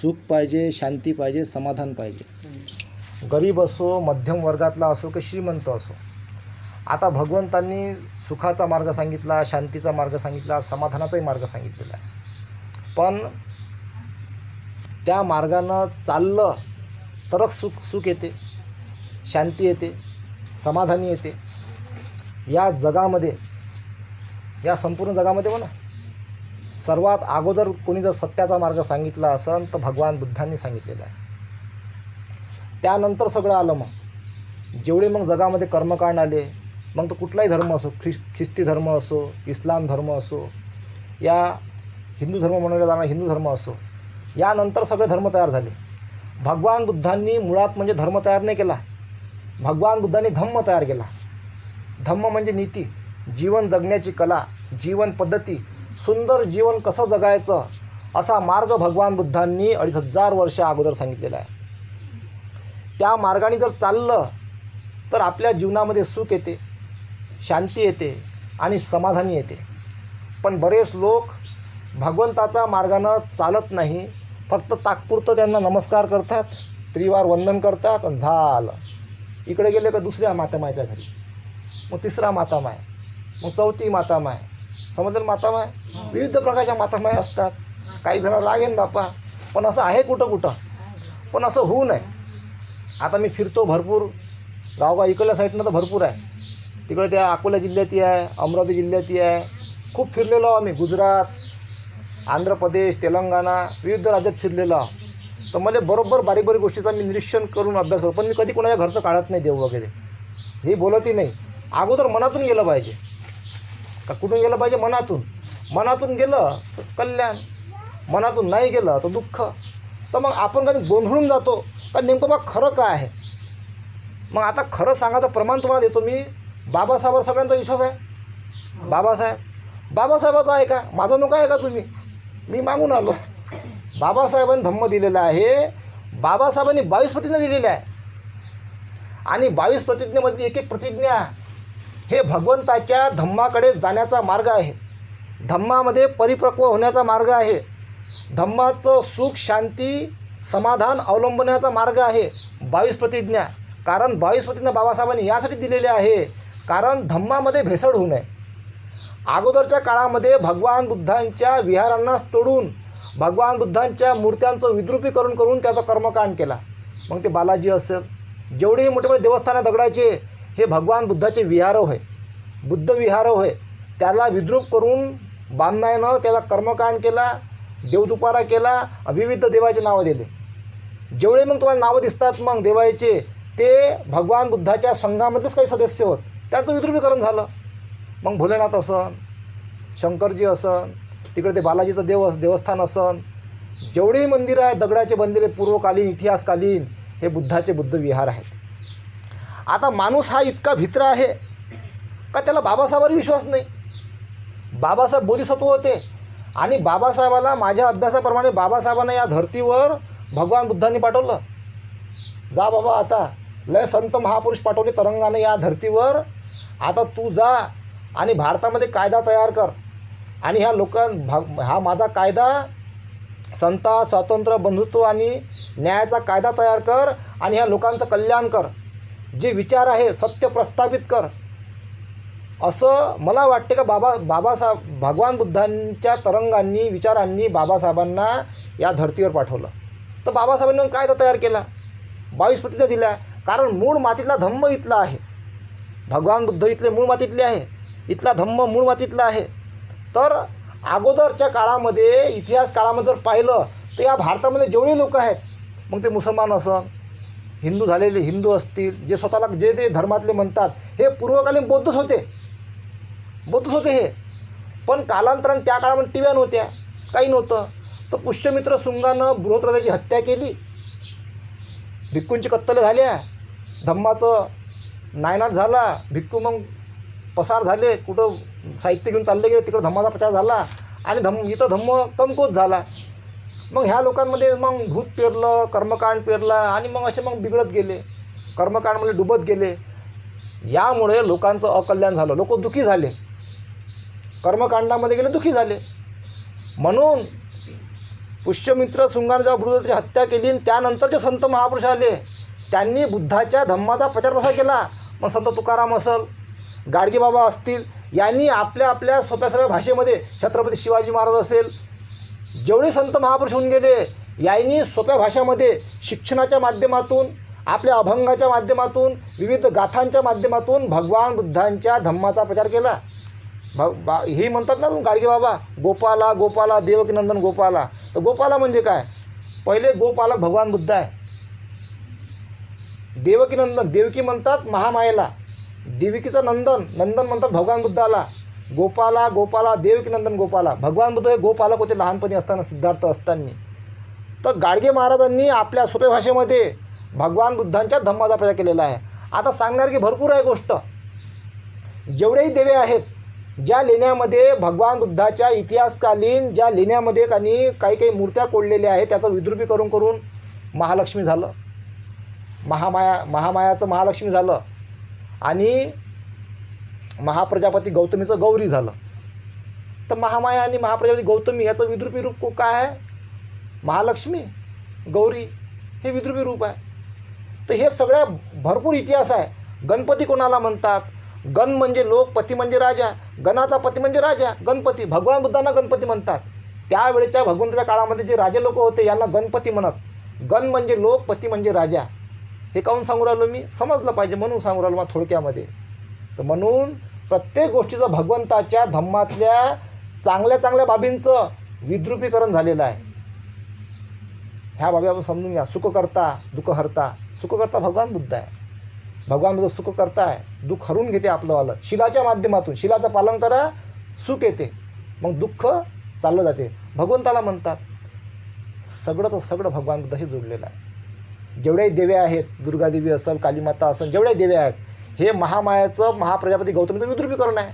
सुख पाहिजे शांती पाहिजे समाधान पाहिजे. गरीब असो मध्यम वर्गातला असो की श्रीमंत असो. आता भगवंतांनी सुखाचा मार्ग सांगितला शांतीचा मार्ग सांगितला समाधानाचाही मार्ग सांगितलेला आहे. पण त्या मार्गानं चाललं तरच सुख सुख येते शांती येते समाधानी येते. या जगामध्ये या संपूर्ण जगामध्ये म्हणा सर्वात अगोदर कोणी जर सत्याचा मार्ग सांगितला असेल तर भगवान बुद्धांनी सांगितलेला आहे. त्यानंतर सगळं आलं मग. जेवढे मग जगामध्ये कर्मकांड आले मग तो कुठलाही धर्म असो ख्रिस ख्रिस्ती धर्म असो इस्लाम धर्म असो या हिंदू धर्म म्हणून जाणारा हिंदू धर्म असो यानंतर सगळे धर्म तयार झाले. भगवान बुद्धांनी मुळात म्हणजे धर्म तयार नाही केला. भगवान बुद्धांनी धम्म तयार केला. धम्म म्हणजे नीती जीवन जगण्याची कला जीवन पद्धती सुंदर जीवन कसं जगायचं असा मार्ग भगवान बुद्धांनी अडीच हजार वर्ष अगोदर सांगितलेला आहे. त्या मार्गाने जर चाललं तर आपल्या जीवनामध्ये सुख येते शांती येते आणि समाधानी येते. पण बरेच लोक भगवंताचा मार्गानं चालत नाही फक्त तात्पुरतं त्यांना नमस्कार करतात त्रिवार वंदन करतात आणि झालं. इकडे गेले का दुसऱ्या मातामायच्या घरी? मग तिसरा मातामाय मग चौथी मातामाय समजलं मातामाय? विविध प्रकारच्या मातामाय असतात. काही जण लागेन बापा पण असं आहे कुठं कुठं? पण असं होऊ नये. आता मी फिरतो भरपूर. गावगाव इकडल्या साईडनं तर भरपूर आहे. तिकडे त्या अकोला जिल्ह्यातही आहे अमरावती जिल्ह्यातही आहे. खूप फिरलेलो आहो मी गुजरात आंध्र प्रदेश तेलंगणा विविध राज्यात फिरलेलो आहो तर मला बरोबर बारीक बारीक गोष्टीचा मी निरीक्षण करून अभ्यास करतो पण मी कधी कोणाच्या घरचं काढत नाही देव वगैरे. हे बोलतही नाही. अगोदर मनातून गेलं पाहिजे. का कुठून गेलं पाहिजे मनातून? मनातून गेलं तर कल्याण. मनातून नाही गेलं तर दुःख. तर मग आपण कधी गोंधळून जातो का नेमकं बा खरं काय आहे? मग आता खरं सांगायचं प्रमाण तुम्हाला देतो मी. बाबासाहेबावर सगळ्यांचा विश्वास आहे. बाबासाहेब. बाबासाहेबाचा आहे का? माझं नको आहे का तुम्ही? मी मागून आलो. बाबासाहेबांनी धम्म दिलेला आहे. बाबासाहेबांनी बावीस प्रतिज्ञा दिलेल्या आहे आणि बावीस प्रतिज्ञेमधली एक एक प्रतिज्ञा हे भगवंताच्या धम्माकडे जाण्याचा मार्ग आहे. धम्मामध्ये परिपक्व होण्याचा मार्ग आहे. धम्माचं सुख शांती समाधान अवलंबण्याचा मार्ग आहे. बावीस प्रतिज्ञा. कारण बावीस प्रतिज्ञा बाबासाहेबांनी यासाठी दिलेली आहे. कारण धम्मामध्ये भेसळ होऊ नये. अगोदरच्या काळामध्ये भगवान बुद्धांच्या विहारांना तोडून भगवान बुद्धांच्या मूर्त्यांचं विद्रुपीकरण करून त्याचा कर्मकांड केला. मग ते बालाजी असेल. जेवढेही मोठे मोठे देवस्थानं दगडायचे हे भगवान बुद्धाचे विहारव आहे बुद्ध विहारव आहे त्याला विद्रूप करून बामनायनं त्याला कर्मकांड केला देवदुपारा केला विविध देवाचे नावं दिले. जेवढे मग तुम्हाला नावं दिसतात मग देवाचे ते भगवान बुद्धाच्या संघामध्येच काही सदस्य होत. त्याचं विद्रुपीकरण झालं. मग भोलेनाथ असन शंकरजी असन तिकडे ते बालाजीचं देव देवस्थान असन जेवढेही मंदिरं आहेत दगडाचे बनलेले पूर्वकालीन इतिहासकालीन हे बुद्धाचे बुद्ध विहार आहेत. आता माणूस हा इतका भित्र आहे का त्याला बाबासाहेबांवर विश्वास नाही? बाबासाहेब बोधिसत्व होते आणि बाबासाहेबाला माझ्या अभ्यासाप्रमाणे बाबासाहेबांना या धर्तीवर भगवान बुद्धांनी पाठवलं. जा बाबा आता लय संत महापुरुष पाठवले तरंगाने या धर्तीवर. आता तू जा आणि भारतामध्ये कायदा तयार कर. आणि ह्या लोकां भा हा माझा कायदा संता स्वातंत्र्य बंधुत्व आणि न्यायाचा कायदा तयार कर आणि ह्या लोकांचं कल्याण कर. जे विचार आहे सत्य प्रस्थापित कर. असं मला वाटते का बाबा बाबासाहेब भगवान बुद्धांच्या तरंगांनी विचारांनी बाबासाहेबांना या धर्तीवर पाठवलं. तर बाबासाहेबांनी काय कायदा तयार केला? बावीस प्रतिज्ञा दिल्या. कारण मूळ मातीतला धम्म इथला आहे. भगवान बुद्ध इथले मूळ मातीतले आहे. इथला धम्म मूळ मातीतला आहे. तर अगोदरच्या काळामध्ये इतिहास काळामध्ये जर पाहिलं तर या भारतामध्ये जेवढे लोक आहेत मग ते मुसलमान असं हिंदू झालेले हिंदू असतील जे स्वतःला जे ते धर्मातले म्हणतात हे पूर्वकालीन बौद्धच होते. बौद्धच होते हे. पण कालांतराने त्या काळामध्ये टिव्या नव्हत्या काही नव्हतं. तर पुष्यमित्र सुंगानं बृहत्रदाची हत्या केली. भिक्कूंची कत्तलं झाल्या. धम्माचं नायनाट झाला. भिक्खू मग पसार झाले. कुठं साहित्य घेऊन चालले गेले तिकडं धम्माचा प्रचार झाला. आणि धम्म इथं धम्म कमकोत झाला. मग ह्या लोकांमध्ये मग भूत पेरलं कर्मकांड पेरला आणि मग असे मग बिघडत गेले. कर्मकांडमध्ये डुबत गेले. यामुळे लोकांचं अकल्याण झालं. लोक दुःखी झाले. कर्मकांडामध्ये गेले दुःखी झाले. म्हणून पुष्यमित्र शृंगाने जेव्हा बृहदेवाची हत्या केली आणि त्यानंतर जे संत महापुरुष आले त्यांनी बुद्धाच्या धम्माचा प्रचार प्रसार केला. मग संत तुकाराम असल गाडगेबाबा असतील यांनी आपल्या आपल्या सोप्या सोप्या भाषेमध्ये छत्रपती शिवाजी महाराज असेल जेवढे संत महापुरुष होऊन गेले यांनी सोप्या भाषामध्ये शिक्षणाच्या माध्यमातून आपल्या अभंगाच्या माध्यमातून विविध गाथांच्या माध्यमातून भगवान बुद्धांच्या धम्माचा प्रचार केला. भ बा हे म्हणतात ना गाडगे बाबा गोपाला गोपाला देवकीनंदन गोपाला. तर गोपाला म्हणजे काय? पहिले गोपालक भगवान बुद्ध आहे. देवकीनंदन देवकी म्हणतात महामायेला. देवकीचं नंदन नंदन म्हणतात भगवान बुद्धाला. गोपाला गोपाला देवकीनंदन गोपाला. भगवान बुद्ध हे गोपालक होते लहानपणी असताना सिद्धार्थ असताना. तर गाडगे महाराजांनी आपल्या सोप्या भाषेमध्ये भगवान बुद्धांच्या धम्माचा प्रचार केलेला आहे. आता सांगणार की भरपूर आहे गोष्ट. जेवढेही देवे आहेत ज्या लेण्यामध्ये भगवान बुद्धाच्या इतिहासकालीन ज्या लेण्यामध्ये काही काही काही मूर्त्या कोडलेल्या आहेत त्याचं विद्रुपीकरण करून महालक्ष्मी झालं. महामाया महामायाचं महालक्ष्मी झालं. आणि महाप्रजापती गौतमीचं गौरी झालं. तर महामाया आणि महाप्रजापती गौतमी याचं विद्रुपी रूप काय आहे? महालक्ष्मी. गौरी हे विद्रुपी रूप आहे. तर हे सगळ्या भरपूर इतिहास आहे. गणपती कोणाला म्हणतात? गण म्हणजे लोक पती म्हणजे राजा. गणाचा पती म्हणजे राजा. गणपती. भगवान बुद्धांना गणपती म्हणतात. त्यावेळेच्या भगवंताच्या काळामध्ये जे राजे लोक होते यांना गणपती म्हणत. गण म्हणजे लोक पती म्हणजे राजा. हे काहून सांगू राहिलो मी? समजलं पाहिजे म्हणून सांगू राहिलो मग थोडक्यामध्ये. तर म्हणून प्रत्येक गोष्टीचं भगवंताच्या धम्मातल्या चांगल्या चांगल्या बाबींचं विद्रुपीकरण झालेलं आहे. ह्या बाबी आपण समजून घ्या. सुखकर्ता सुख सुखकर्ता भगवान बुद्ध आहे. भगवान बुद्ध सुखकर्ता आहे. दुःख हरून घेते आपलंवालं शिलाच्या माध्यमातून शिलाचं पालन करा सुख येते. मग दुःख चाललं जाते. भगवंताला म्हणतात सगळंच सगळं भगवान बुद्धाशी जोडलेलं आहे. जेवढ्याही देवे आहेत दुर्गादेवी असेल कालीमाता असेल जेवढ्याही देवे आहेत हे महामायाचं महाप्रजापती गौतमीचं विद्रुपीकरण आहे.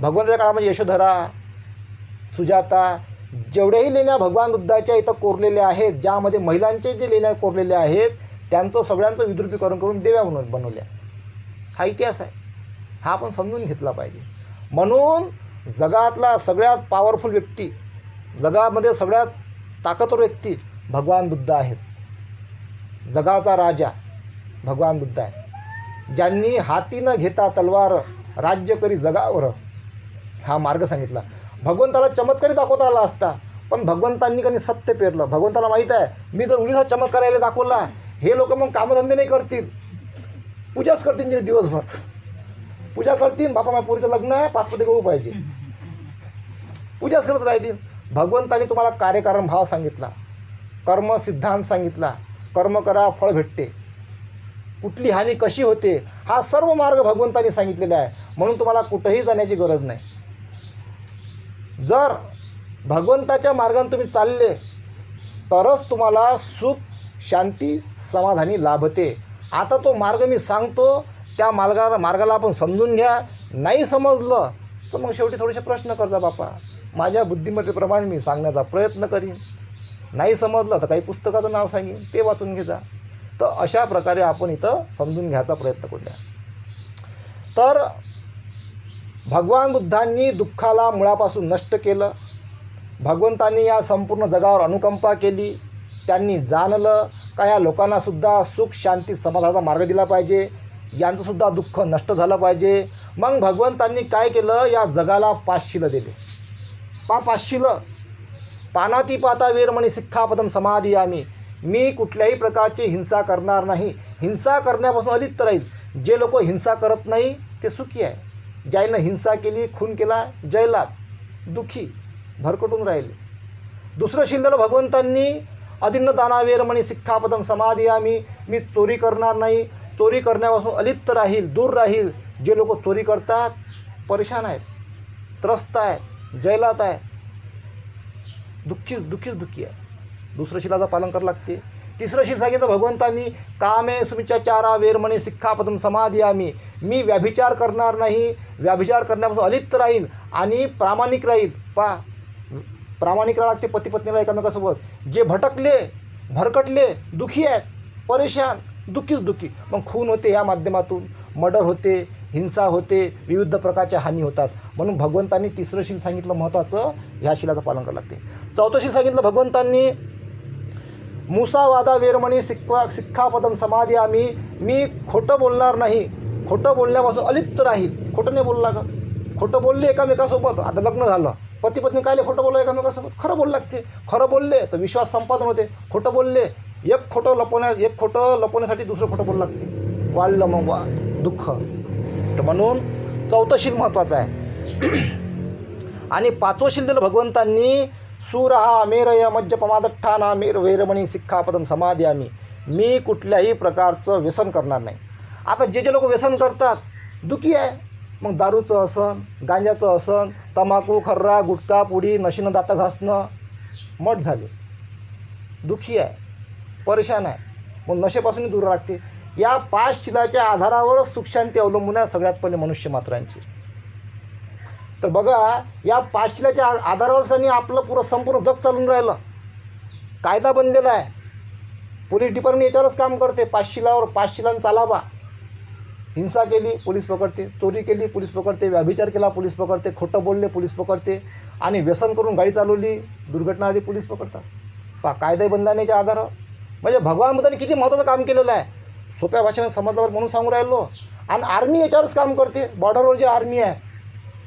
भगवंताच्या काळामध्ये यशोधरा सुजाता जेवढ्याही लेण्या भगवान बुद्धाच्या इथं कोरलेल्या आहेत ज्यामध्ये महिलांचे जे लेण्या कोरलेल्या आहेत त्यांचं सगळ्यांचं विद्रुपीकरण करून देव्या म्हणून बनवल्या. हा इतिहास आहे. हा आपण समजून घेतला पाहिजे. म्हणून जगातला सगळ्यात पॉवरफुल व्यक्ती जगामध्ये सगळ्यात ताकदवर व्यक्ती भगवान बुद्ध आहेत. जगाचा राजा भगवान बुद्ध आहे. ज्यांनी हाती न घेता तलवार राज्य करी जगावर हा मार्ग सांगितला. भगवंताला चमत्कारी दाखवता आला असता पण भगवंतांनी कधी सत्य पेरलं? भगवंताला माहीत आहे मी जर उडीसा चमत्कार यायला दाखवला हे लोक मग कामधंदे नाही करतील. पूजाच करतील म्हणजे दिवसभर. पूजा करतील बापा माझ्या पोरीचं लग्न आहे पाच गहू पाहिजे. पूजाच करत राहतील. भगवंतानी तुम्हाला कार्यकारण भाव सांगितला. कर्म सिद्धांत सांगितला. कर्म करा फळ भेटते. कुठली हानी कशी होते हा सर्व मार्ग भगवंतानी सांगितलेला आहे. म्हणून तुम्हाला कुठंही जाण्याची गरज नाही. जर भगवंताच्या मार्गाने तुम्ही चालले तरच तुम्हाला सुख शांती समाधानी लाभते. आता तो मार्ग मी सांगतो त्या मार्गाला मार्गाला आपण समजून घ्या. नाही समजलं तर मग शेवटी थोडेसे प्रश्न करजा बापा. माझ्या बुद्धिमत्तेप्रमाणे मी सांगण्याचा प्रयत्न करीन. नाही समजलं तर काही पुस्तकाचं नाव सांगेन ते वाचून घेजा. तर अशा प्रकारे आपण इथं समजून घ्यायचा प्रयत्न करूया. तर भगवान बुद्धांनी दुःखाला मुळापासून नष्ट केलं. भगवंतांनी या संपूर्ण जगावर अनुकंपा केली. त्यांनी जाणलं. का या लोकांनासुद्धा सुख शांती समाधानाचा मार्ग दिला पाहिजे? यांचंसुद्धा दुःख नष्ट झालं पाहिजे. मग भगवंतांनी काय केलं? या जगाला पाच शिलं दिले. पा पाच शिलं पानाती पाता वेरमणी सिक्खापदम समाधी आम्ही मी कुठल्याही प्रकारची हिंसा करणार नाही. हिंसा करण्यापासून अलिप्त राहील. जे लोक हिंसा करत नाही ते सुखी आहे. ज्यानं हिंसा केली खून केला जैलात दुखी भरकटून राहिले. दुसरं शिल्लक भगवंतांनी अदिन्न दानावेरमणी सिक्खापदम समाधी आम्ही. मी चोरी करणार नाही. चोरी करण्यापासून अलिप्त राहील दूर राहील. जे लोक चोरी करतात परेशान आहेत त्रस्त आहेत जैलात आहे दुःखीच दुःखीच दुःखी आहे. दुसरं शिलाचं पालन करावं लागते. तिसरं शील सांगितलं भगवंतांनी कामे सुमिचाचारा वेरमणी सिक्खापदम समाधी आम्ही. मी व्याभिचार करणार नाही. व्याभिचार करण्यापासून अलिप्त राहील आणि प्रामाणिक राहील पा प्रामाणिक राहावं लागते पती पत्नीला एकामेकासोबत. जे भटकले भरकटले दुखी आहेत परेशान दुःखीच दुःखी. मग खून होते या माध्यमातून. मर्डर होते हिंसा होते विविध प्रकारच्या हानी होतात. म्हणून भगवंतांनी तिसरं शील सांगितलं महत्त्वाचं ह्या शिलाचं पालन करावं लागते. चौथं शील सांगितलं भगवंतांनी मुसावादा वेरमणी सिक्वा सिक्खापदम समाधी आम्ही मी खोटं बोलणार नाही. खोटं बोलण्यापासून अलिप्त राहील. खोटं नाही बोलला का? खोटं बोलले एकामेकासोबत. आता लग्न झालं. पती पत्नी कायले खोटं बोललं एकामेकासोबत? खरं बोल लागते खरं बोलले तर विश्वास संपादन होते खोटं बोलले. एक खोटं लपवण्या एक खोटं लपवण्यासाठी दुसरं खोटं बोललं लागते वाढलं मग वाद दुःख. तर म्हणून चौथं शील महत्त्वाचं आहे. आणि पाचवं शील दिलं भगवंतांनी. सुरहा अमेरय मज्जपमादठ्ठाना मेर वैरमणी सिक्खापदम समाधी आम्ही मी कुठल्याही प्रकारचं व्यसन करणार नाही. आता जे जे लोक व्यसन करतात दुखी आहे. मग दारूचं असन गांजाचं असन तंबाखू खर्रा गुटखा पुडी नशीनं दातं घासणं मठ झाले. दुखी आहे. परेशान आहे. मग नशेपासूनही दूर राखते या पाच शिलाच्या आधारावरच सुखशांती अवलंबून आहे सगळ्यात पहिले मनुष्य मात्रांची. तर बघा या पाचशेच्या आधारावर त्यांनी आपलं पुरं संपूर्ण जग चालून राहिलं. कायदा बनलेला आहे. पोलीस डिपार्टमेंट याच्यावरच काम करते. पाचशिलावर पाचशिलानं चालावा. हिंसा केली पोलीस पकडते. चोरी केली पोलीस पकडते. व्याभिचार केला पोलीस पकडते. खोटं बोलले पोलीस पकडते. आणि व्यसन करून गाडी चालवली. दुर्घटना आली पोलीस पकडतात. पा कायदा बंधाण्याच्या आधारावर. म्हणजे भगवान बुद्धांनी किती महत्त्वाचं काम केलेलं आहे. सोप्या भाषेमध्ये समजल्यावर म्हणून सांगू राहिलो. आणि आर्मी याच्यावरच काम करते. बॉर्डरवर जे आर्मी आहे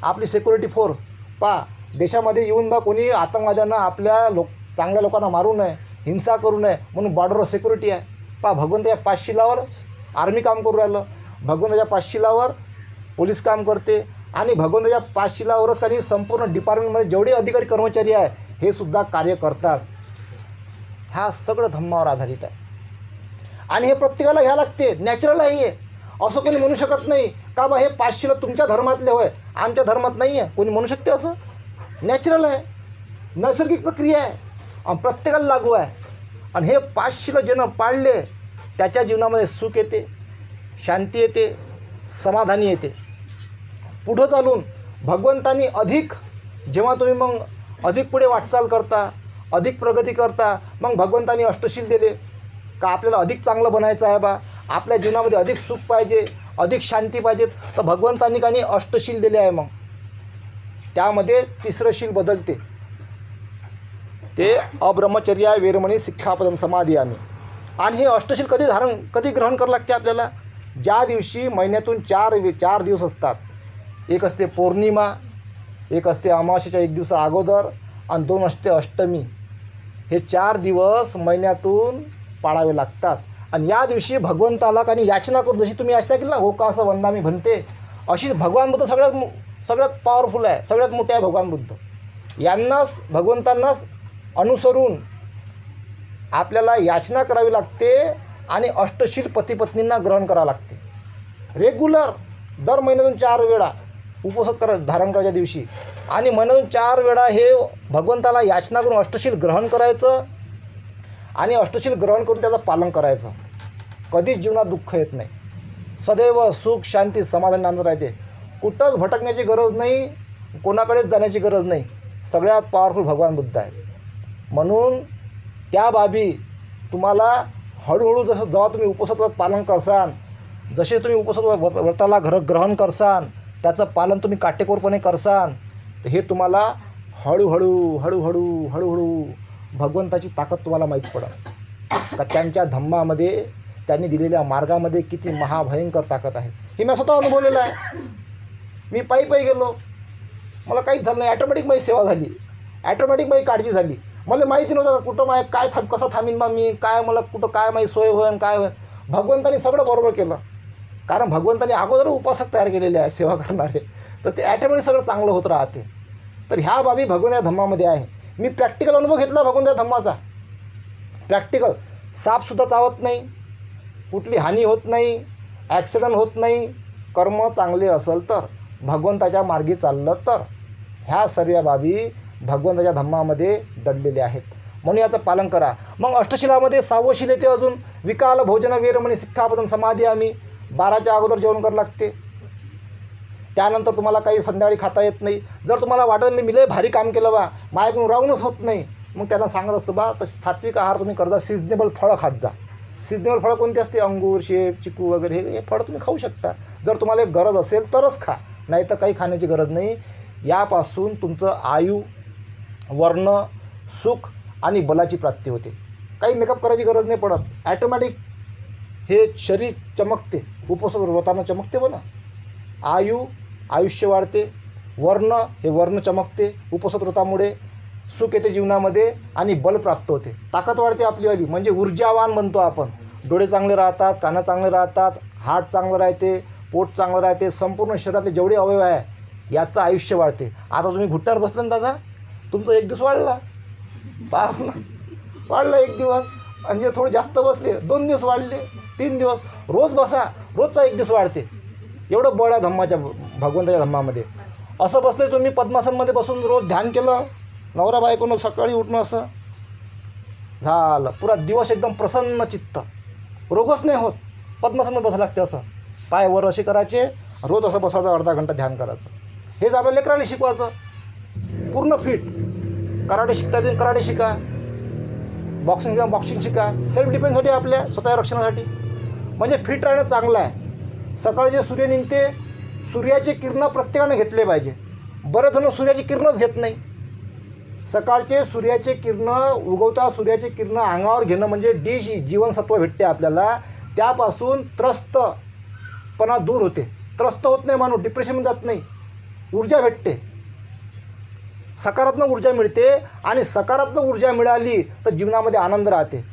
आपली सिक्युरिटी फोर्स पा देशामध्ये येऊन बा कोणी आतंकवाद्यांना आपल्या लोक चांगल्या लोकांना मारू नये हिंसा करू नये म्हणून बॉर्डरवर सिक्युरिटी आहे. पा भगवंताच्या पाचशिलावर आर्मी काम करू राहिलं. भगवंताच्या पाचशिलावर पोलीस काम करते आणि भगवंताच्या पाचशिलावरच काही संपूर्ण डिपार्टमेंटमध्ये जेवढे अधिकारी कर्मचारी आहे हे सुद्धा कार्य करतात. ह्या सगळं धम्मावर आधारित आहे. आणि हे प्रत्येकाला घ्या लागते. नॅचरल आहे हे. असं कोणी म्हणू शकत नाही. का बा हे पाचशेला तुमच्या धर्मातले होय? आमच्या धर्मात नाही आहे कोणी म्हणू शकते असं? नॅचरल आहे. नैसर्गिक प्रक्रिया आहे. आणि प्रत्येकाला लागू आहे. आणि हे पाचशेला ज्यानं पाळले त्याच्या जीवनामध्ये सुख येते शांती येते समाधानी येते. पुढं चालून भगवंतानी अधिक जेव्हा तुम्ही मग अधिक पुढे वाटचाल करता अधिक प्रगती करता मग भगवंतानी अष्टशील दिले. का आपल्याला अधिक चांगलं बनायचं आहे बा? आपल्या जीवनामध्ये अधिक सुख पाहिजे. अधिक शांती पाहिजेत. तर भगवंतांनी काही अष्टशील दिले आहे मग. त्यामध्ये तिसरं शील बदलते. ते अब्रह्मचर्या वेरमणी शिक्षापदम समाधी आम्ही. आणि हे अष्टशील कधी धारण कधी ग्रहण करावं लागते आपल्याला? ज्या दिवशी महिन्यातून चार चार दिवस असतात. एक असते पौर्णिमा एक असते अमावस्याच्या एक दिवसा अगोदर आणि दोन असते अष्टमी. हे चार दिवस महिन्यातून पाळावे लागतात. आणि या दिवशी भगवंताला काही याचना करून जशी तुम्ही याचना केली ना हो का असं वंदामी म्हणते अशीच भगवान बुद्ध सगळ्यात सगळ्यात पॉवरफुल आहे सगळ्यात मोठे आहे भगवान बुद्ध. यांनाच भगवंतांनाच अनुसरून आपल्याला याचना करावी लागते आणि अष्टशील पतीपत्नींना ग्रहण करावं लागते. रेग्युलर दर महिन्यातून चार वेळा उपवास कर धारण करायच्या दिवशी. आणि महिन्यातून चार वेळा हे भगवंताला याचना करून अष्टशील ग्रहण करायचं आणि अष्टशील ग्रहण करून त्याचं पालन करायचं. कधीच जीवनात दुःख येत नाही. सदैव सुख शांती समाधान आनंद राहते. कुठंच भटकण्याची गरज नाही कोणाकडेच जाण्याची गरज नाही. सगळ्यात पॉवरफुल भगवान बुद्ध आहेत. म्हणून त्या बाबी तुम्हाला हळूहळू जसं जेव्हा तुम्ही उपसत्वात पालन करसान जसे तुम्ही उपसत्व व्रत व्रताला घर ग्रहण करसान त्याचं पालन तुम्ही काटेकोरपणे करसान तर हे तुम्हाला हळूहळू हळूहळू हळूहळू भगवंताची ताकद तुम्हाला माहीत पडत. का त्यांच्या धम्मामध्ये त्यांनी दिलेल्या मार्गामध्ये किती महाभयंकर ताकद आहे. हे मी स्वतः अनुभवलेलं आहे. मी पायी पायी गेलो. मला काहीच झालं नाही. ॲटोमॅटिक माझी सेवा झाली. ॲटोमॅटिक माझी काळजी झाली. मला माहिती नव्हतं कुठं माय काय थांब कसं थांबीन बा मी? काय मला कुठं काय माझी सोय होईन काय होईन? भगवंताने सगळं बरोबर केलं. कारण भगवंताने अगोदर उपासक तयार केलेले आहे सेवा करणारे. तर ते ॲटोमॅटिक सगळं चांगलं होत राहते. तर ह्या बाबी भगवंत या धम्मामध्ये आहे. मी प्रॅक्टिकल अनुभव घेतला भगवंत धम्माचा. प्रॅक्टिकल सापसुद्धा चावत नाही. कुठली हानी होत नाही. ॲक्सिडंट होत नाही. कर्म चांगले असेल तर भगवंताच्या मार्गी चाललं तर. ह्या सर्व बाबी भगवंताच्या धम्मामध्ये दडलेल्या आहेत. म्हणून याचं पालन करा. मग अष्टशिलामध्ये सहावं शिल येते अजून. विकाल भोजन वेरमणी सिक्खापदम समाधी आम्ही. बाराच्या अगोदर जेवण करावं लागते. त्यानंतर तुम्हाला काही संध्याकाळी खाता येत नाही. जर तुम्हाला वाटत मी मिले भारी काम केलं बा माझ्याकडून राहूनच होत नाही. मग त्यांना सांगत असतो बा तर सात्विक आहार तुम्ही करता सिजनेबल फळं खात जा. सिजनेबल फळं कोणती असते? अंगूर शेप चिकू वगैरे हे हे फळं तुम्ही खाऊ शकता. जर तुम्हाला एक गरज असेल तरच खा. नाही तर काही खाण्याची गरज नाही. यापासून तुमचं आयु वर्ण सुख आणि बलाची प्राप्ती होते. काही मेकअप करायची गरज नाही पडत. ॲटोमॅटिक हे शरीर चमकते. उपवास होताना चमकते बना आयु आयुष्य वाढते वर्ण हे वर्ण चमकते उपवास सुख येते जीवनामध्ये आणि बल प्राप्त होते. ताकद वाढते आपलीवाली म्हणजे ऊर्जावान बनतो आपण. डोळे चांगले राहतात कानं चांगले राहतात हार्ट चांगलं राहते पोट चांगलं राहते संपूर्ण शरीरातले जेवढे अवयव आहे याचं आयुष्य वाढते. आता तुम्ही घुट्ट्यावर बसले ना दादा तुमचा एक दिवस वाढला. पाहा ना वाढलं एक दिवस. म्हणजे थोडे जास्त बसले दोन दिवस वाढले तीन दिवस. रोज बसा रोजचा एक दिवस वाढते. एवढं बळ आहे धम्माच्या भगवंताच्या धम्मामध्ये. असं बसले तुम्ही पद्मासनमध्ये बसून रोज ध्यान केलं नवरा बायकोनं सकाळी उठणं असं. झालं. पुरा दिवस एकदम प्रसन्न चित्त. रोगच नाही होत. पद्मासनमध्ये बसायला लागते असं. पाय वर असे करायचे रोज असं बसायचं अर्धा घंटा ध्यान करायचं. हेच आपल्या लेकराला शिकवायचं. पूर्ण फिट कराटे शिकता येईल कराटे शिका. बॉक्सिंग किंवा बॉक्सिंग शिका. सेल्फ डिफेन्ससाठी आपल्या स्वतः रक्षणासाठी. म्हणजे फिट राहणं चांगलं आहे. सकाळी जे सूर्य निघते सूर्याचे किरणं प्रत्येकानं घेतले पाहिजे. बरेच जण सूर्याची किरणच घेत नाही. सकाळचे सूर्याचे किरणं उगवता सूर्याचे किरणं अंगावर घेणं म्हणजे डी जी जीवनसत्व भेटते आपल्याला. त्यापासून त्रस्तपणा दूर होते. त्रस्त होत नाही माणूस डिप्रेशन जात नाही. ऊर्जा भेटते. सकारात्मक ऊर्जा मिळते आणि सकारात्मक ऊर्जा मिळाली तर जीवनामध्ये आनंद राहते.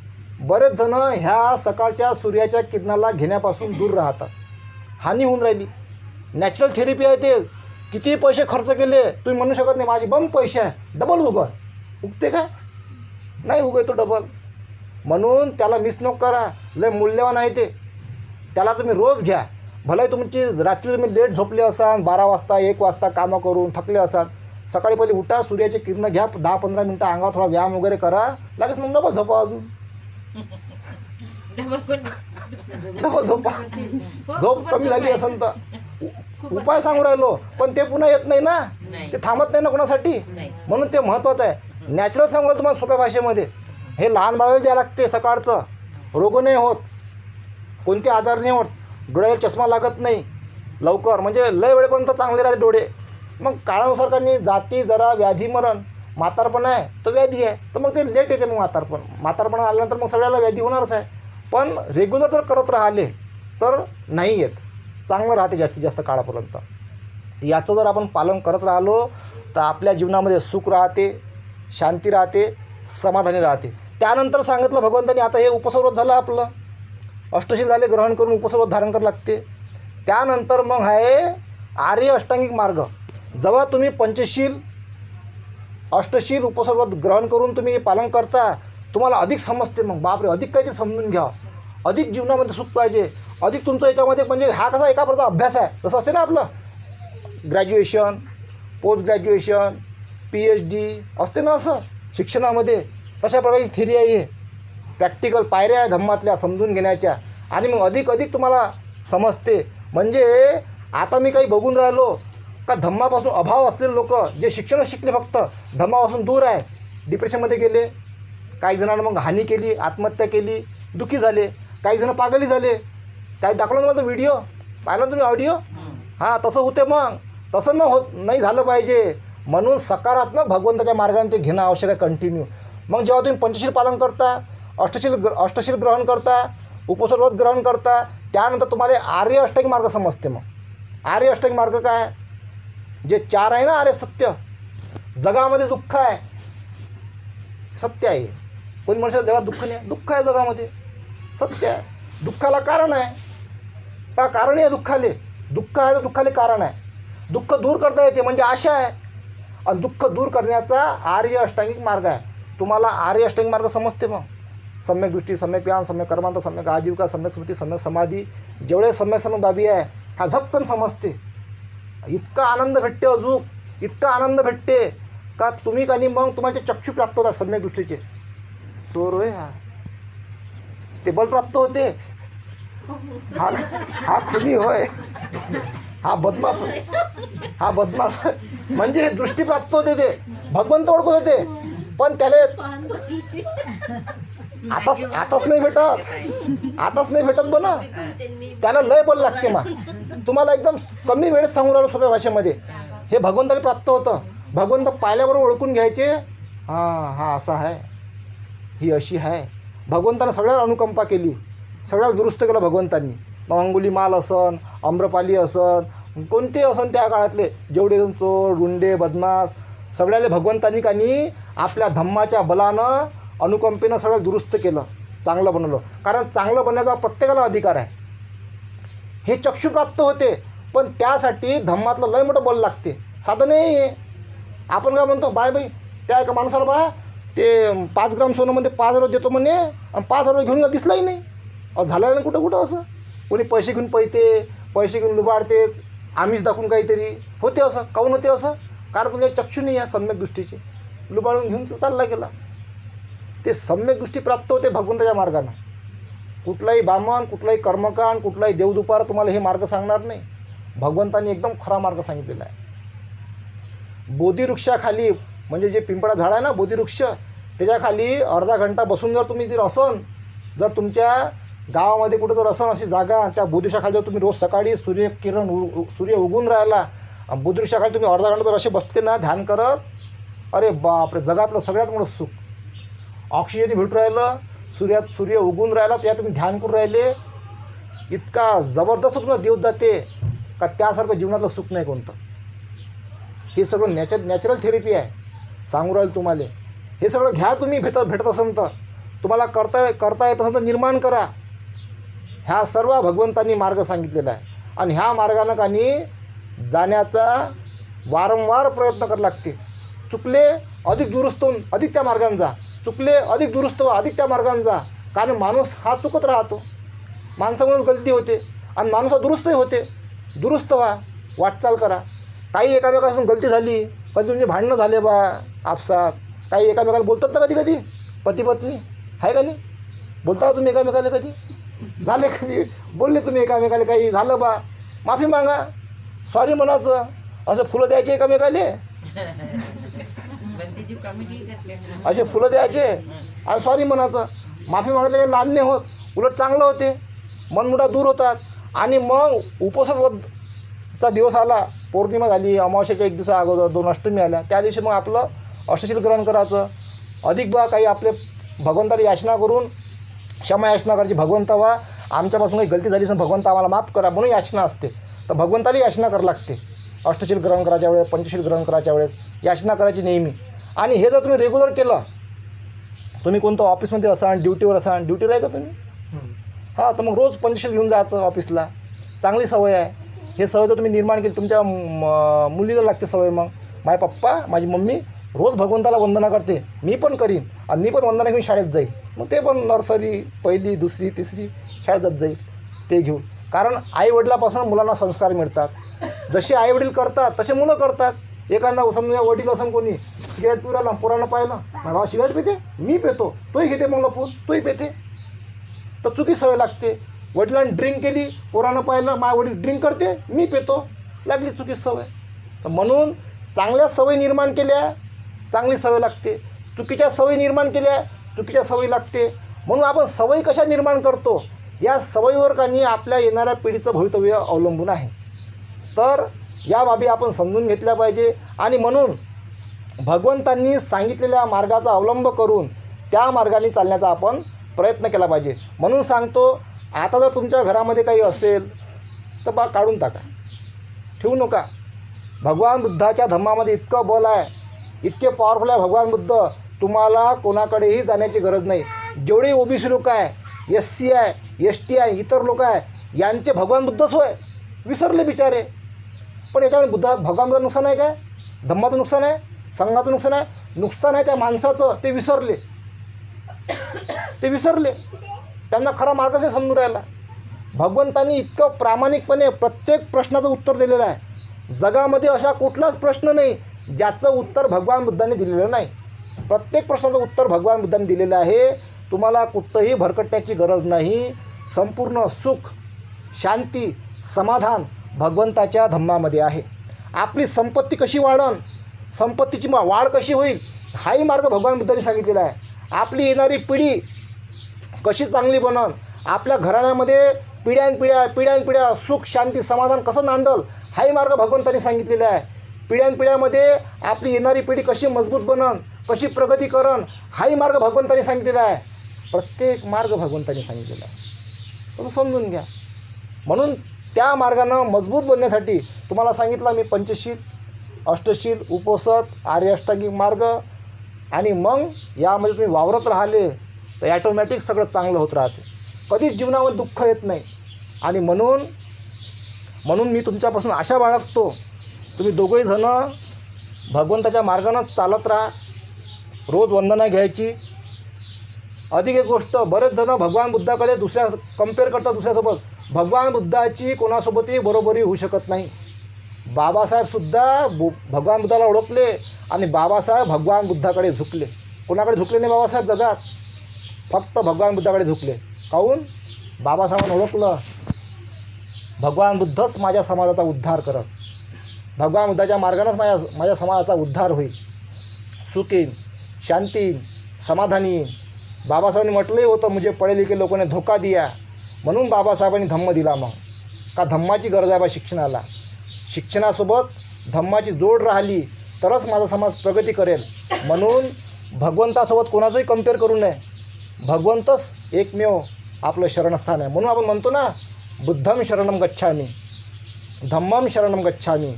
बरेच जण ह्या सकाळच्या सूर्याच्या किरणाला घेण्यापासून दूर राहतात. हानी होऊन राहिली. नॅचरल थेरपी आहे ते. किती पैसे खर्च केले तुम्ही म्हणू शकत नाही माझे बम पैसे आहे. डबल उगव उगते काय? नाही उगवतो डबल म्हणून त्याला मिस नको करा. लय मूल्यवान आहे ते. त्याला तुम्ही रोज घ्या. भले तुमची रात्री तुम्ही लेट झोपले असाल बारा वाजता एक वाजता कामं करून थकले असाल. सकाळी पहिले उठा सूर्याचे किरणं घ्या दहा पंधरा मिनटं अंगावर थोडा व्यायाम वगैरे करा. लगेच मग डबल झोपा अजून. कोण डबल झोपा. हो, झोप कमी झाली असेल तर. उपाय सांगू राहिलो पण ते पुन्हा येत नाही ना. ते थांबत नाही ना कोणासाठी. म्हणून ते महत्त्वाचं आहे. नॅचरल सांगू राहिलो तुम्हाला सोप्या भाषेमध्ये. हे लहान बाळाला द्यावं लागते सकाळचं. रोग नाही होत. कोणते आजार नाही होत. डोळ्याला चष्मा लागत नाही. लवकर. म्हणजे लय वेळेपर्यंत चांगले राहते डोळे. मग काळानुसार काही जाती जरा व्याधी मरण. म्हातारपण आहे तर व्याधी आहे. तर मग ते लेट येते मग म्हातारपण. म्हातारपण आल्यानंतर मग सगळ्याला व्याधी होणारच आहे. पण रेग्युलर जर करत राहिले तर नाही येत. चांगलं राहते जास्तीत जास्त काळापर्यंत. याचं जर आपण पालन करत राहिलो तर आपल्या जीवनामध्ये सुख राहते शांती राहते समाधानी राहते. त्यानंतर सांगितलं भगवंतानी आता हे उपसर्वत झालं आपलं. अष्टशील झाले ग्रहण करून उपसर्वत धारण करावं लागते. त्यानंतर मग आहे आर्य अष्टांगिक मार्ग. जेव्हा तुम्ही पंचशील अष्टशील उपसर्वत ग्रहण करून तुम्ही हे पालन करता तुम्हाला अधिक समजते मग. बापरे अधिक काहीतरी समजून घ्या. अधिक जीवनामध्ये सुख पाहिजे. अधिक तुमचं याच्यामध्ये म्हणजे हा कसा एका प्रकारचा अभ्यास आहे? तसं असते ना आपलं? Graduation post graduation P H D असते ना असं? शिक्षणामध्ये तशा प्रकारची थिरी आहे हे. प्रॅक्टिकल पायऱ्या आहे धम्मातल्या समजून घेण्याच्या. आणि मग अधिक अधिक तुम्हाला समजते. म्हणजे आता मी काही बघून राहिलो का धम्मापासून अभाव असलेले लोक जे शिक्षणच शिकले फक्त धम्मापासून दूर आहे डिप्रेशनमध्ये गेले काही जणांना मग हानी केली आत्महत्या केली दुःखी झाले काही जण पागली झाले. काही दाखवलं ना माझा व्हिडिओ पाहिला तुम्ही ऑडिओ हां तसं होते मग. तसं न होत नाही झालं पाहिजे. म्हणून सकारात्मक भगवंताच्या मार्गाने ते घेणं आवश्यक आहे कंटिन्यू मग जेव्हा तुम्ही पंचशील पालन करता अष्टशील ग्र अष्टशील ग्रहण करता उपसर्वत ग्रहण करता त्यानंतर तुम्हाला आर्य अष्टक मार्ग समजते मग. आर्य अष्टक मार्ग काय? जे चार आहे ना आर्य सत्य. जगामध्ये दुःख आहे. सत्य आहे. कोणी म्हणशाल जगात दुःख नाही दुःख आहे जगामध्ये. सत्य आहे. दुःखाला कारण आहे. का कारण आहे दुःखाले. दुःख आहे तर दुःखाले कारण आहे. दुःख दूर करता येते म्हणजे आशा आहे. आणि दुःख दूर करण्याचा आर्य अष्टांगिक मार्ग आहे. तुम्हाला आर्य अष्टांगिक मार्ग समजते मग. सम्यक दृष्टी सम्यक व्यायाम सम्यक कर्मांत सम्यक आजीविका सम्यक स्मृती सम्यक समाधी. जेवढे सम्यक सम्यक बाबी आहे ह्या झपकन समजते. इतका आनंद भेटते अजूक इतका आनंद भेटते. का तुम्ही काही मग तुम्हाला चक्षु प्राप्त होतात सम्यक दृष्टीचे चोर होय हा. ते बल प्राप्त होते. हा हा खुनी होय. हा बदमाश होय. हा बदमाश होय. म्हणजे दृष्टी प्राप्त होते ते. भगवंत ओळखत होते. पण त्याला आताच आताच नाही भेटत. आताच नाही भेटत बना त्याला लय बोल लागते मा. तुम्हाला एकदम कमी वेळेत सांगून राहिलो सोप्या भाषेमध्ये. हे भगवंताला प्राप्त होतं. भगवंत पाहिल्याबरोबर ओळखून घ्यायचे. हां हा असा आहे. ही अशी आहे भगवंतानं सगळ्यावर अनुकंपा केली. सगळ्याला दुरुस्त केलं भगवंतांनी. मग अंगुली माल असन आम्रपाली असन कोणते असन त्या काळातले. जेवढे चोर गुंडे बदमास सगळ्याले भगवंतांनी कानी आपल्या धम्माच्या बलानं अनुकंपेनं सगळं दुरुस्त केलं. चांगलं बनवलं. कारण चांगलं बनण्याचा प्रत्येकाला अधिकार आहे. हे चक्षुप्राप्त होते. पण त्यासाठी धम्मातलं लय मोठं बल लागते. साधं नाही आहे. आपण काय म्हणतो बाय बाई त्या एका माणसाला बा ते पाच ग्राम सोनंमध्ये पाच हजार देतो म्हणे आणि पाच हजार घेऊन गेला दिसलाही नाही. अहो झालं ना कुठं कुठं असं? कोणी पैसे घेऊन पैते पैसे घेऊन लुबाडते आम्हीच दाखवून काहीतरी. होते असं काऊन होते असं? कारण तुमच्या चक्षु नाही आहे सम्यक दृष्टीचे. लुबाडून घेऊन चालला गेला. ते सम्यक दृष्टी प्राप्त होते भगवंताच्या मार्गानं. कुठलाही बामण कुठलाही कर्मकांड कुठलाही देवदुपार तुम्हाला हे मार्ग सांगणार नाही. भगवंतांनी एकदम खरा मार्ग सांगितलेला आहे. बोधिवृक्षाखाली म्हणजे जे पिंपळा झाड आहे ना बोधिवृक्ष त्याच्याखाली अर्धा घंटा बसून जर तुम्ही जर असन जर तुमच्या गावामध्ये कुठं जर असन अशी जागा त्या बुद्धिशाखाली जर तुम्ही रोज सकाळी सूर्यकिरण उ सूर्य उगून राहिला आणि तुम्ही अर्धा घंटा जर असे बसले ना ध्यान करत अरे बापरे जगातलं सगळ्यात मोठं सुख. ऑक्सिजन भेटून राहिलं सूर्यात सूर्य उगून राहिला त्या तुम्ही ध्यान करून राहिले. इतका जबरदस्त तुम्हाला देव जाते का त्यासारखं जीवनातलं सुख नाही कोणतं. हे सगळं नॅचर नॅचरल थेरपी आहे. सांगू राहील तुम्हाला. हे सगळं घ्या तुम्ही भेट भेटत असेल तर. तुम्हाला करता करता येत असेल तर निर्माण करा. ह्या सर्व भगवंतांनी मार्ग सांगितलेला आहे. आणि ह्या मार्गानं कानी जाण्याचा वारंवार प्रयत्न करावे लागते चुकले अधिक दुरुस्त होऊन अधिक त्या मार्गाने जा. चुकले अधिक दुरुस्त व्हा अधिक त्या मार्गाने जा. कारण माणूस हा चुकत राहतो. माणसामुळेच गलती होते. आणि माणूस हा दुरुस्तही होते. दुरुस्त व्हा. वाटचाल करा. काही एकामेकापासून गलती झाली कधी तुमचे भांडणं झाले बा आपसात. काही एकामेकाला बोलतात ना कधी कधी पती पत्नी आहे का नाही? बोलता का तुम्ही एकामेकाला कधी? झाले कधी बोलले तुम्ही एकामेकाला काही? झालं बा. माफी मागा. सॉरी म्हणायचं. असं फुलं द्यायचे एकामेकाले? असे फुलं द्यायचे? आणि सॉरी म्हणायचं. माफी मागितलं काही लहान नाही होत. उलट चांगलं होते. मनमुडा दूर होतात. आणि मग उपसर्गचा दिवस आला. पौर्णिमा झाली. अमावस्याच्या एक दिवसा अगोदर दोन अष्टमी आल्या. त्या दिवशी मग आपलं अष्टशील ग्रहण करायचं अधिक बा काही आपले भगवंताला याचना करून क्षमा याचना करायची भगवंता वा आमच्यापासून काही गलती झाली असेल भगवंत आम्हाला माफ करा म्हणून याचना असते. तर भगवंताला याचना करावं लागते. अष्टशील ग्रहण करायच्या वेळेस पंचशील ग्रहण करायच्या वेळेस याचना करायची नेहमी. आणि हे जर तुम्ही रेग्युलर केलं तुम्ही कोणतं ऑफिसमध्ये असाल ड्युटीवर असाल ड्युटीवर आहे का तुम्ही? हां तर मग रोज पंचशील घेऊन जायचं ऑफिसला चांगली सवय आहे. हे सवय जर तुम्ही निर्माण केली तुमच्या म- मुलीला लागते सवय मग. माय पप्पा माझी मम्मी रोज भगवंताला वंदना करते. मी पण करीन. आणि मी पण वंदना घेऊन शाळेत जाईल. मग ते पण नर्सरी पहिली दुसरी तिसरी शाळेत जात जाईल. ते घेऊन. कारण आईवडिलापासून मुलांना संस्कार मिळतात. जसे आईवडील करतात तसे मुलं करतात. एखादा समजा वडील असं कोणी सिगरेट पिऊ राहिला पोरानं पाहिलं माझा भाऊ सिगरेट पिते? मी पितो. तोही घेते मग लपून. तोही पेते. तर चुकी सवय लागते. वडिलांनी ड्रिंक केली पोरानं पाहिलं माझा वडील ड्रिंक करते मी पितो. लागली चुकी सवय. तर म्हणून चांगल्या सवयी निर्माण केल्या चांगली सवय लागते. चुकीच्या सवयी निर्माण केल्या चुकीच्या सवयी लागते. म्हणून आपण सवयी कशा निर्माण करतो? या सवयीवर काही आपल्या येणाऱ्या पिढीचं भवितव्य अवलंबून आहे. तर या बाबी आपण समजून घेतल्या पाहिजे. आणि म्हणून भगवंतांनी सांगितलेल्या मार्गाचा अवलंब करून त्या मार्गाने चालण्याचा आपण प्रयत्न केला पाहिजे. म्हणून सांगतो आता जर तुमच्या घरामध्ये काही असेल तर बा काढून टाका. ठेवू नका. भगवान बुद्धाच्या धम्मामध्ये इतकं बल आहे. इतके पॉवरफुल आहे भगवान बुद्ध. तुम्हाला कोणाकडेही जाण्याची गरज नाही. जेवढे ओबीसी लोक आहे एस सी आहे एस टी आहे इतर लोक आहे यांचे भगवान बुद्धच होय विसरले बिचारे. पण याच्यामुळे बुद्धा भगवानचं नुकसान आहे काय? धम्माचं नुकसान आहे? संघाचं नुकसान आहे? नुकसान आहे त्या माणसाचं. ते विसरले. ते विसरले. त्यांना खरा मार्गच हे समजून राहिला भगवंतांनी इतकं प्रामाणिकपणे प्रत्येक प्रश्नाचं उत्तर दिलेलं आहे. जगामध्ये अशा कुठलाच प्रश्न नाही. ज्याचं उत्तर भगवान बुद्धांनी दिलेलं नाही. प्रत्येक प्रश्नाचं उत्तर भगवान बुद्धांनी दिलेलं आहे. तुम्हाला कुठंही भरकटण्याची गरज नाही. संपूर्ण सुख शांती समाधान भगवंताच्या धम्मामध्ये आहे. आपली संपत्ती कशी वाढन? संपत्तीची वाढ कशी होईल? हाही मार्ग भगवान बुद्धांनी सांगितलेला आहे. आपली येणारी पिढी कशी चांगली बनन? आपल्या घराण्यामध्ये पिढ्यानपिढ्या पिढ्यानपिढ्या सुख शांती समाधान कसं नांदल? हाही मार्ग भगवंतांनी सांगितलेला आहे. पिढ्यानपिढ्यामध्ये आपली येणारी पिढी कशी मजबूत बनन कशी प्रगती करण हाही मार्ग भगवंतांनी सांगितलेला आहे. प्रत्येक मार्ग भगवंतांनी सांगितलेला आहे. तुम्ही समजून घ्या. म्हणून त्या मार्गानं मजबूत बनण्यासाठी तुम्हाला सांगितलं मी पंचशील अष्टशील उपोसत आर्य अष्टांगिक मार्ग आणि मग यामध्ये तुम्ही वावरत राहिले तर ॲटोमॅटिक सगळं चांगलं होत राहते. कधीच जीवनावर दुःख येत नाही. आणि म्हणून म्हणून मी तुमच्यापासून आशा बाळगतो तुम्ही दोघंही जणं भगवंताच्या मार्गानंच चालत राहा. रोज वंदना घ्यायची. अधिक एक गोष्ट बरेच जण भगवान बुद्धाकडे दुसऱ्या कंपेअर करतात दुसऱ्यासोबत. भगवान बुद्धाची कोणासोबतही बरोबरी होऊ शकत नाही. बाबासाहेबसुद्धा बु भगवान बुद्धाला ओळखले आणि बाबासाहेब भगवान बुद्धाकडे झुकले. कोणाकडे झुकले नाही बाबासाहेब? जगात. फक्त भगवान बुद्धाकडे झुकले. काहून? बाबासाहेबांना ओळखलं. भगवान बुद्धच माझ्या समाजाचा उद्धार करत. भगवान बुद्धाच्या मार्गानंच माझ्या माझ्या समाजाचा उद्धार होईल. सुखी शांती समाधानी. बाबासाहेबांनी म्हटलंही होतं म्हणजे पढे लिखे लोकांनी धोका दिया. म्हणून बाबासाहेबांनी धम्म दिला मग. का धम्माची गरज आहे बा शिक्षणाला? शिक्षणासोबत धम्माची जोड राहिली तरच माझा समाज प्रगती करेल. म्हणून भगवंतासोबत कोणाचंही कंपेअर करू नये. भगवंतच एकमेव आपलं शरणस्थान आहे. म्हणून आपण म्हणतो ना बुद्धम शरणम गच्छामी धम्मम शरणम गच्छामी.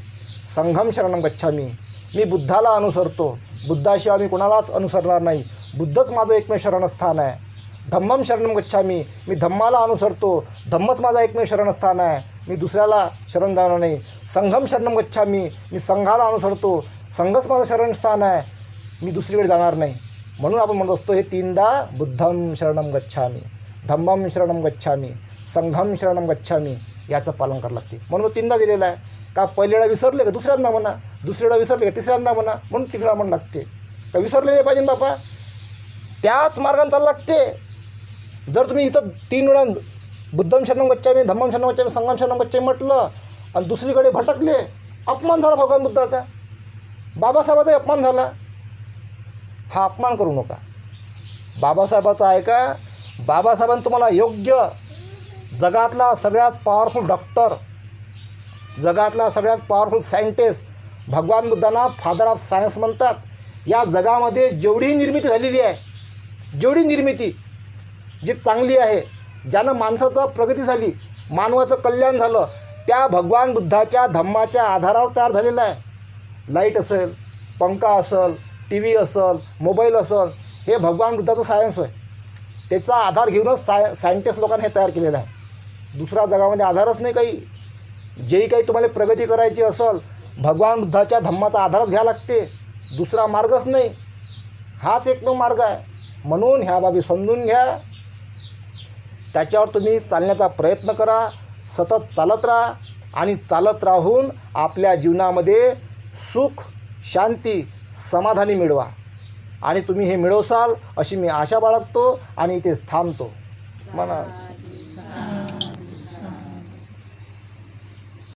संघम शरणम गच्छामी. मी बुद्धाला अनुसरतो. बुद्धाशिवाय मी कोणालाच अनुसरणार नाही. बुद्धच माझं एकमेव शरणस्थान आहे. धम्मम शरणम गच्छामी. मी धम्माला अनुसरतो. धम्मच माझा एकमेव शरणस्थान आहे. मी दुसऱ्याला शरण जाणार नाही. संघम शरणम गच्छामी. मी संघाला अनुसरतो. संघच माझं शरणस्थान आहे. मी दुसरीकडे जाणार नाही. म्हणून आपण म्हणत असतो हे तीनदा बुद्धम शरणम गच्छामी. धम्मम शरणम गच्छामी. संघम शरणम गच्छामी. याचं पालन करावं लागते. म्हणून तीनदा दिलेला आहे. का पहिल्याला विसरले का दुसऱ्यांदा म्हणा दुसऱ्याला विसरले का तिसऱ्यांदा म्हणा म्हणून तिकडा म्हणून लागते. का विसरले नाही पाहिजे बापा? त्याच मार्गाने चाललं लागते. जर तुम्ही इथं तीन वेळा बुद्धम शरणम गच्छामी धम्मम शरणम गच्छामी संगम शरणम गच्छामी म्हटलं आणि दुसरीकडे भटकले अपमान झाला भगवान बुद्धाचा. बाबासाहेबाचा अपमान झाला. हा अपमान करू नका. बाबासाहेबाचा आहे का? बाबासाहेबांनी तुम्हाला योग्य जगातला सगळ्यात पॉवरफुल डॉक्टर जगातला सगळ्यात पॉवरफुल सायंटिस्ट भगवान बुद्धांना फादर ऑफ सायन्स म्हणतात. या जगामध्ये जेवढी निर्मिती झालेली आहे जेवढी निर्मिती जी चांगली आहे ज्यानं माणसाचं प्रगती झाली मानवाचं कल्याण झालं त्या भगवान बुद्धाच्या धम्माच्या आधारावर तयार झालेलं आहे. लाइट असेल पंखा असेल टी व्ही असेल मोबाईल असेल हे भगवान बुद्धाचं सायन्स आहे त्याचा आधार घेऊनच साय सायंटिस्ट लोकांनी हे तयार केलेलं आहे. दुसरा जगामध्ये आधारच नाही काही. जेही काही तुम्हाला प्रगती करायची असेल भगवान बुद्धाच्या धम्माचा आधारच घ्या लागते. दुसरा मार्गच नाही. हाच एकमेव मार्ग आहे. म्हणून ह्या बाबी समजून घ्या. त्याच्यावर तुम्ही चालण्याचा प्रयत्न करा. सतत चालत राहा आणि चालत राहून आपल्या जीवनामध्ये सुख शांती समाधानी मिळवा. आणि तुम्ही हे मिळवसाल अशी मी आशा बाळगतो आणि इथेच थांबतो. म्हणा